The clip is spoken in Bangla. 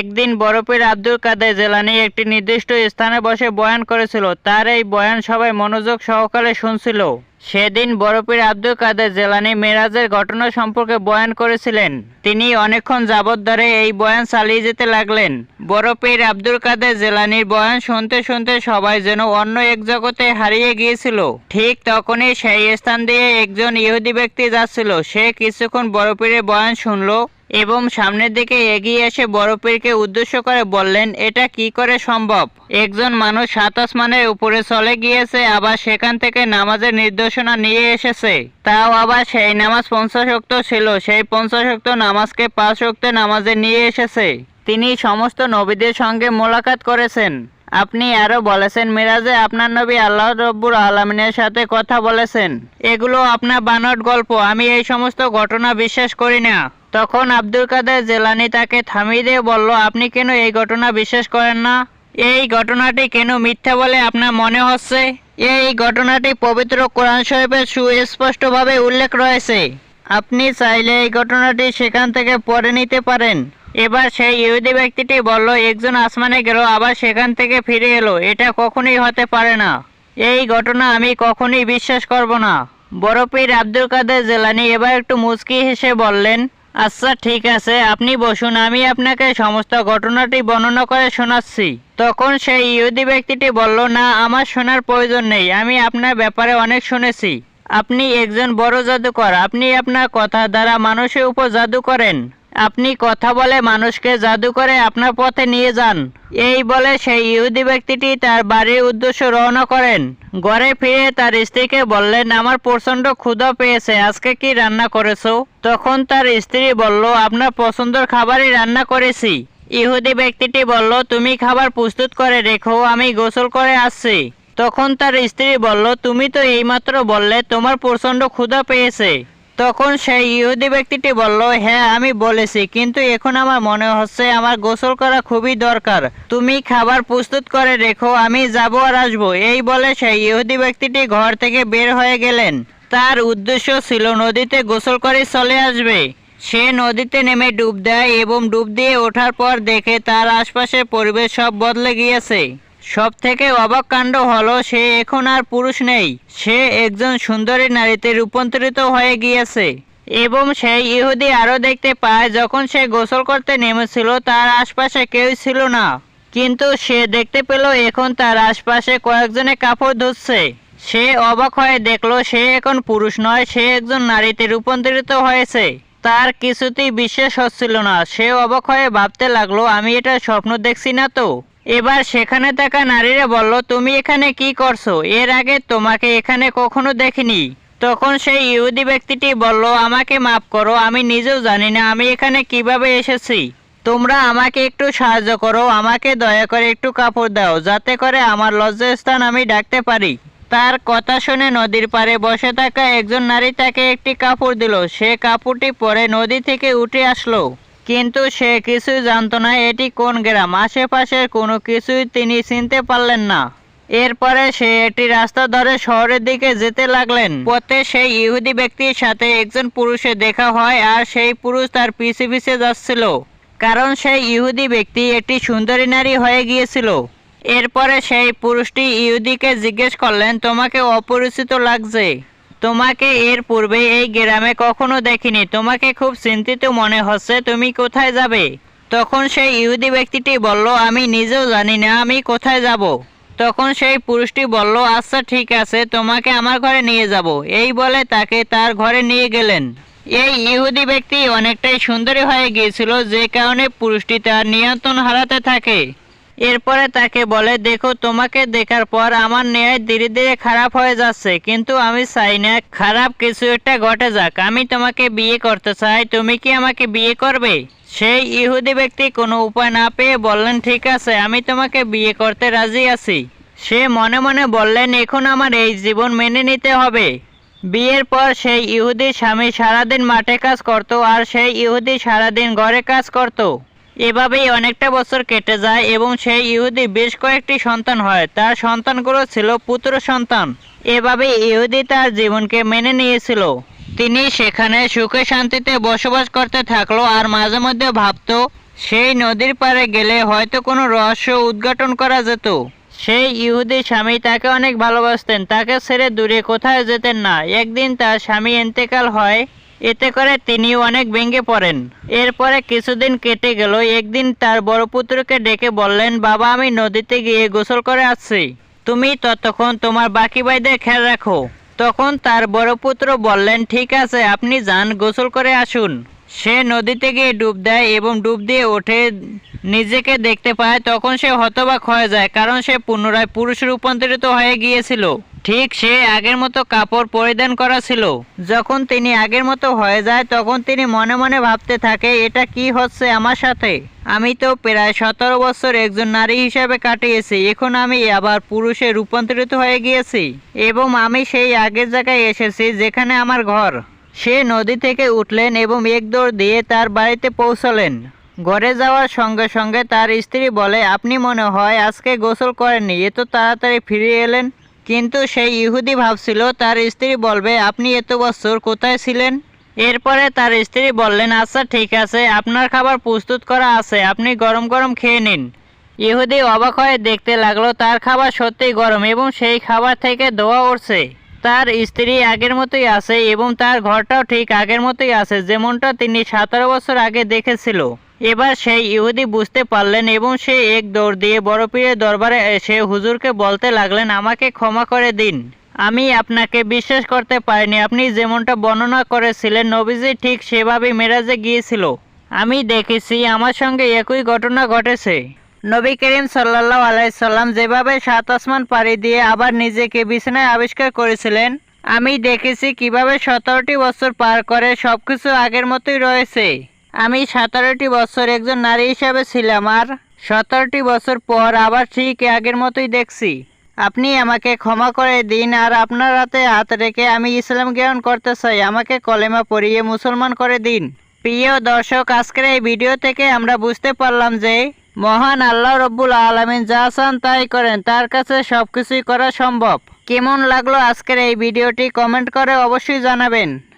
একদিন বরফের আব্দুল কাদের জেলানি একটি নির্দিষ্ট স্থানে বসে বয়ান করেছিল। তার এই বয়ান সবাই মনোযোগ সহকারে শুনছিল। সেদিন বরফের আব্দুল কাদের জেলানি মেরাজের ঘটনা সম্পর্কে বয়ান করেছিলেন। তিনি অনেকক্ষণ যাবৎ ধরে এই বয়ান চালিয়ে যেতে লাগলেন। বরফের আব্দুল কাদের জেলানির বয়ান শুনতে শুনতে সবাই যেন অন্য এক জগতে হারিয়ে গিয়েছিল। ঠিক তখনই সেই স্থান দিয়ে একজন ইহুদি ব্যক্তি যাচ্ছিল। সে কিছুক্ষণ বরফের বয়ান শুনলো। এবং সামনের দিকে এগিয়ে এসে বড়পীরকে উদ্দেশ্য করে বললেন, এটা কি করে সম্ভব? একজন মানুষ সাত আসমানের উপরে চলে গিয়েছে, আবার সেখান থেকে নামাজের নির্দেশনা নিয়ে এসেছে। তাও আবার সেই নামাজ পঞ্চাশোক্ত ছিল, সেই পঞ্চাশোক্ত নামাজকে পাঁচ ওক্ত নামাজে নিয়ে এসেছে। তিনি সমস্ত নবীদের সঙ্গে মোলাকাত করেছেন। আপনি আরও বলেছেন, মিরাজে আপনার নবী আল্লাহ রব্বুর আলমিনের সাথে কথা বলেছেন। এগুলো আপনার বানট গল্প, আমি এই সমস্ত ঘটনা বিশ্বাস করি না। তখন আব্দুল কাদের জেলানি তাকে থামিয়ে দিয়ে বলল, আপনি কেন এই ঘটনা বিশ্বাস করেন না? এই ঘটনাটি কেন মিথ্যা বলে আপনার মনে হচ্ছে? এই ঘটনাটি পবিত্র কোরআন শরীফে সুস্পষ্টভাবে উল্লেখ রয়েছে। আপনি চাইলে এই ঘটনাটি সেখান থেকে পড়ে নিতে পারেন। এবার সেই ইহুদি ব্যক্তিটি বলল, একজন আসমানে গেল, আবার সেখান থেকে ফিরে এলো। এটা কখনোই হতে পারে না। এই ঘটনা আমি কখনোই বিশ্বাস করব না। বরফির আব্দুল কাদের জেলানি এবার একটু মুচকি হেসে বললেন আচ্ছা ঠিক আছে, আপনি বসুন, আমি আপনাকে সমস্ত ঘটনাটি বর্ণনা করে শোনাচ্ছি। তখন সেই ইহুদি ব্যক্তিটি বলল, না, আমার শোনার প্রয়োজন নেই, আমি আপনার ব্যাপারে অনেক শুনেছি। আপনি একজন বড় জাদুকর, আপনি আপনার কথা দ্বারা মানুষের উপর জাদু করেন। আপনি কথা বলে মানুষকে জাদু করে আপনার পথে নিয়ে যান। এই বলে সেই ইহুদি ব্যক্তিটি তার বাড়ির উদ্দেশ্য রওনা করেন। ঘরে ফিরে তার স্ত্রীকে বললেন, আমার প্রচণ্ড ক্ষুধা পেয়েছে, আজকে কি রান্না করেছ? তখন তার স্ত্রী বলল, আপনার পছন্দের খাবারই রান্না করেছি। ইহুদি ব্যক্তিটি বলল, তুমি খাবার প্রস্তুত করে রেখো, আমি গোসল করে আসছি। তখন তার স্ত্রী বলল, তুমি তো এইমাত্র বললে, তোমার প্রচণ্ড ক্ষুধা পেয়েছে। তখন সেই ইহুদি ব্যক্তিটি বলল হ্যাঁ আমি বলেছি, কিন্তু এখন আমার মনে হচ্ছে আমার গোসল করা খুবই দরকার। তুমি খাবার প্রস্তুত করে রেখো, আমি যাব আর আসব। এই বলে সেই ইহুদি ব্যক্তিটি ঘর থেকে বের হয়ে গেলেন। তার উদ্দেশ্য ছিল নদীতে গোসল করে চলে আসবে। সে নদীতে নেমে ডুব দেয় এবং ডুব দিয়ে ওঠার পর দেখে তার আশপাশের পরিবেশ সব বদলে গিয়েছে। সব থেকে অবাক কাণ্ড হলো, সে এখন আর পুরুষ নেই। সে একজন সুন্দরী নারীতে রূপান্তরিত হয়ে গিয়েছে। এবং সেই ইহুদি আরও দেখতে পায়, যখন সে গোসল করতে নেমেছিল, তার আশপাশে কেউ ছিল না। কিন্তু সে দেখতে পেল, এখন তার আশপাশে কয়েকজনে কাপড় ধুচ্ছে। সে অবাক হয়ে দেখল, সে এখন পুরুষ নয়, সে একজন নারীতে রূপান্তরিত হয়েছে। তার কিছুতেই বিশ্বাস হচ্ছিল না। সে অবাক হয়ে ভাবতে লাগল, আমি এটা স্বপ্ন দেখছি না তো? এবার সেখানে থাকা নারীরা বলল, তুমি এখানে কি করছ? এর আগে তোমাকে এখানে কখনো দেখিনি। তখন সেই ইহুদি ব্যক্তিটি বলল, আমাকে মাফ করো, আমি নিজেও জানি না আমি এখানে কীভাবে এসেছি। তোমরা আমাকে একটু সাহায্য করো, আমাকে দয়া করে একটু কাপড় দাও, যাতে করে আমার লজ্জাস্থান আমি ডাকতে পারি। তার কথা শুনে নদীর পাড়ে বসে থাকা একজন নারী তাকে একটি কাপড় দিল। সে কাপড়টি পরে নদী থেকে উঠে আসলো। কিন্তু সে কিছুই জানতো না এটি কোন গ্রাম। আশেপাশের কোনো কিছুই তিনি চিনতে পারলেন না। এরপরে সে একটি রাস্তা ধরে শহরের দিকে যেতে লাগলেন। পথে সেই ইহুদি ব্যক্তির সাথে একজন পুরুষের দেখা হয় আর সেই পুরুষ তার পিছে পিছে যাচ্ছিল। কারণ সেই ইহুদি ব্যক্তি একটি সুন্দরী নারী হয়ে গিয়েছিল। এরপরে সেই পুরুষটি ইহুদিকে জিজ্ঞেস করলেন, তোমাকে অপরিচিত লাগছে? তোমাকে এর পূর্বে এই গ্রামে কখনো দেখিনি। তোমাকে খুব চিন্তিত মনে হচ্ছে, তুমি কোথায় যাবে? তখন সেই ইহুদি ব্যক্তিটি বলল, আমি নিজেও জানি না, আমি কোথায় যাব। তখন সেই পুরুষটি বলল আচ্ছা ঠিক আছে, তোমাকে আমার ঘরে নিয়ে যাব। এই বলে তাকে তার ঘরে নিয়ে গেলেন। এই ইহুদি ব্যক্তি অনেকটাই সুন্দরী হয়ে গিয়েছিল, যে কারণে পুরুষটি তার নিয়ন্ত্রণ হারাতে থাকে। এরপরে তাকে বলে, দেখো, তোমাকে দেখার পর আমার ন্যায় ধীরে ধীরে খারাপ হয়ে যাচ্ছে, কিন্তু আমি চাই না খারাপ কিছু একটা ঘটে যাক। আমি তোমাকে বিয়ে করতে চাই, তুমি কি আমাকে বিয়ে করবে? সেই ইহুদি ব্যক্তি কোনো উপায় না পেয়ে বললেন, ঠিক আছে, আমি তোমাকে বিয়ে করতে রাজি আছি। সে মনে মনে বললেন, এখন আমার এই জীবন মেনে নিতে হবে। বিয়ের পর সেই ইহুদি স্বামী সারাদিন মাঠে কাজ করত আর সেই ইহুদি সারাদিন ঘরে কাজ করত। এভাবেই অনেকটা বছর কেটে যায় এবং সেই ইহুদি বেশ কয়েকটি সন্তান হয়। তার সন্তানগুলো ছিল পুত্র সন্তান। এভাবে ইহুদি তার জীবনকে মেনে নিয়েছিল। তিনি সেখানে সুখে শান্তিতে বসবাস করতে থাকল আর মাঝে মধ্যে ভাবতো, সেই নদীর পাড়ে গেলে হয়তো কোনো রহস্য উদ্ঘাটন করা যেত। সেই ইহুদি স্বামী তাকে অনেক ভালোবাসতেন। তাকে ছেড়ে দূরে কোথায় যেতেন না। একদিন তার স্বামী এন্তেকাল হয়। এতে করে তিনি অনেক ভেঙে পড়েন। এরপরে কিছুদিন কেটে গেল, একদিন তার বড় পুত্রকে ডেকে বললেন, বাবা, আমি নদীতে গিয়ে গোসল করে আসছি। তুমি ততক্ষণ তোমার বাকি ভাইদের খেয়াল রাখো। তখন তার বড় পুত্র বললেন, ঠিক আছে, আপনি যান, গোসল করে আসুন। সে নদীতে গিয়ে ডুব দেয় এবং ডুব দিয়ে ওঠে, নিজেকে দেখতে পায়, তখন সে হতবাক হয়ে যায়, কারণ সে পুনরায় পুরুষ রূপান্তরিত হয়ে গিয়েছিল। ঠিক সে আগের মতো কাপড় পরিধান করা ছিল। যখন তিনি আগের মতো হয়ে যায়, তখন তিনি মনে মনে ভাবতে থাকে, এটা কি হচ্ছে আমার সাথে? আমি তো প্রায় সতেরো বছর একজন নারী হিসেবে কাটিয়েছি, এখন আমি আবার পুরুষে রূপান্তরিত হয়ে গিয়েছি এবং আমি সেই আগের জায়গায় এসেছি যেখানে আমার ঘর। সে নদী থেকে উঠলেন এবং এক দৌড় দিয়ে তার বাড়িতে পৌঁছলেন। ঘরে যাওয়ার সঙ্গে সঙ্গে তার স্ত্রী বলে, আপনি মনে হয় আজকে গোসল করেননি, এত তাড়াতাড়ি ফিরে এলেন? কিন্তু সেই ইহুদি ভাবছিল, তার স্ত্রী বলবে, আপনি এত বছর কোথায় ছিলেন এরপরে তার স্ত্রী বললেন আচ্ছা ঠিক আছে, আপনার খাবার প্রস্তুত করা আছে, আপনি গরম গরম খেয়ে নিন ইহুদি অবাক হয়ে দেখতে লাগল, তার খাবার সত্যিই গরম এবং সেই খাবার থেকে ধোয়া উঠছে তার স্ত্রী আগের মতোই আছে এবং তার ঘরটাও ঠিক আগের মতোই আছে, যেমনটা তিনি সতেরো বছর আগে দেখেছিল। এবার সেই ইহুদি বুঝতে পারলেন এবং সে এক দৌড় দিয়ে বড় পীরের দরবারে এসে হুজুরকে বলতে লাগলেন, আমাকে ক্ষমা করে দিন। আমি আপনাকে বিশ্বাস করতে পারিনি। আপনি যেমনটা বর্ণনা করেছিলেন, নবীজি ঠিক সেভাবেই মেরাজে গিয়েছিল। আমি দেখেছি, আমার সঙ্গে একই ঘটনা ঘটেছে। নবী করিম সাল্লাহ আলাইসাল্লাম যেভাবে সাত আসমান পাড়ি দিয়ে আবার নিজেকে বিছানায় আবিষ্কার করেছিলেন, আমি দেখেছি কীভাবে সতেরোটি বছর পার করে সবকিছু আগের মতোই রয়েছে। আমি সতেরোটি বছর একজন নারী হিসাবে ছিলাম আর সতেরোটি বছর পর আবার ঠিক আগের মতোই দেখছি। আপনি আমাকে ক্ষমা করে দিন আর আপনার হাতে হাত রেখে আমি ইসলাম গ্রহণ করতে চাই। আমাকে কলেমা পড়িয়ে মুসলমান করে দিন। প্রিয় দর্শক, আজকের এই ভিডিও থেকে আমরা বুঝতে পারলাম যে মহান আল্লাহ রব্বুল আলমিন যা চান তাই করেন, তার কাছে সব কিছুই করা সম্ভব। কেমন লাগল আজকের এই ভিডিওটি কমেন্ট করে অবশ্যই জানাবেন।